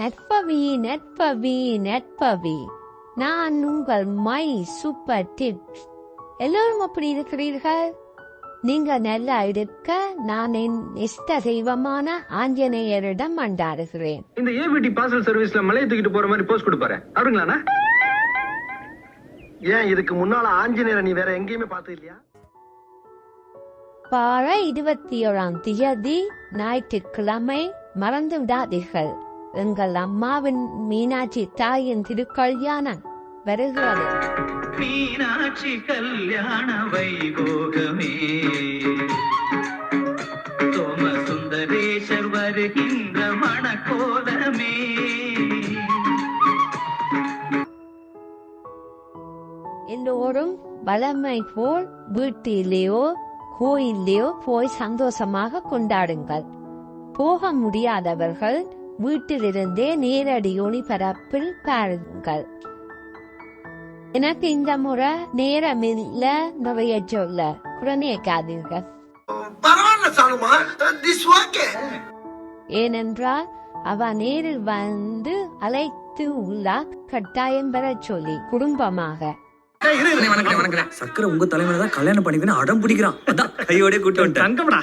நட்பவி நட்பவி நட்பவி. நான் உங்கள் my super tips எல்லோரும் அப்படி இருக்கிறீர்கள்? நீங்க நல்லா இருக்க நான் என் இஷ்ட தெய்வமான ஆஞ்சநேயரிடம் மண்டாடுகிறேன் இந்த ஏவிடி பார்சல் சர்வீஸ்ல மலையை தூக்கிட்டு போற மாதிரி போஸ்ட் கொடுப்பாரு. அவருங்களாண்ணா ஏன் இதுக்கு முன்னால ஆஞ்சநேயரை நீ வேற எங்கேயுமே பார்த்தது இல்லையா? பார இருபத்தி ஏழாம் தேதி ஞாயிற்றுக்கிழமை மறந்து விடாதீர்கள். எங்கள் அம்மாவின் மீனாட்சி தாயின் திருக்கல்யாணம் வருகிறது. மீனாட்சி கல்யாண வைபோகமே. சோமசுந்தரேஷர் வருகின்ற மணக்கோலமே. எல்லோரும் வளமை போல் வீட்டிலேயோ கோயிலேயோ போய் சந்தோஷமாக கொண்டாடுங்கள். போக முடியாதவர்கள் வீட்டிலிருந்தே நேரடி ஒளிபரப்பில் பாருங்கள். எனக்கு இந்த முறை நேரம் இல்ல நிறைய சொல்ல ஓகே ஏனென்றால் அவ நேரில் வந்து அழைத்து உள்ளார் கட்டாயம் பெறச் சொல்லி குடும்பமாக. சக்கரை உங்க தலைமையில தான் கல்யாணம் பண்ணிக்கணும் அடம் பிடிக்கிறான். அதான் கையோட கூட்டு தங்கம்டா.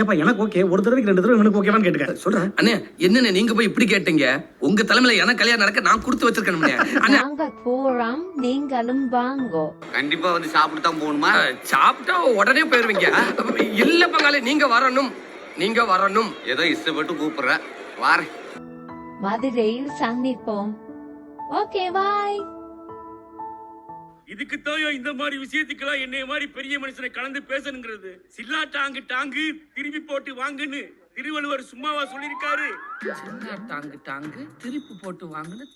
ஏப்பா எனக்கு ஓகே ஒரு தடவைக்கு ரெண்டு தடவை எனக்கு ஓகேவான்னு கேட்டுக்க. சொல்றேன் அண்ணே என்னண்ணே நீங்க போய் இப்படி கேட்டீங்க? உங்க தலைமையில எனக்கு கல்யாணம் நடக்க நான் கொடுத்து வச்சிருக்கேன் அண்ணே. நாங்க போறோம் நீங்களும் வாங்கோ. கண்டிப்பா வந்து சாப்பிட்டு தான் போகணுமா சாப்பிட்டா உடனே போயிருவீங்க. இல்ல பங்காளி நீங்க வரணும். நீங்க வரணும். ஏதோ இஷ்டப்பட்டு கூப்பிடுற வாரேன். மதுரையில் சந்திப்போம். ஓகே பாய் இதுக்கு இந்த மாதிரி விஷயத்துக்கெல்லாம் என்னைய மாதிரி பெரிய மனுஷனை கலந்து பேசணுங்கிறது? சில்லா டாங்கு டாங்கு திருப்பி போட்டு வாங்குன்னு திருவள்ளுவர் சும்மாவா சொல்லியிருக்காரு. சில்லா டாங்கு டாங்கு திருப்பி போட்டு வாங்குன்னு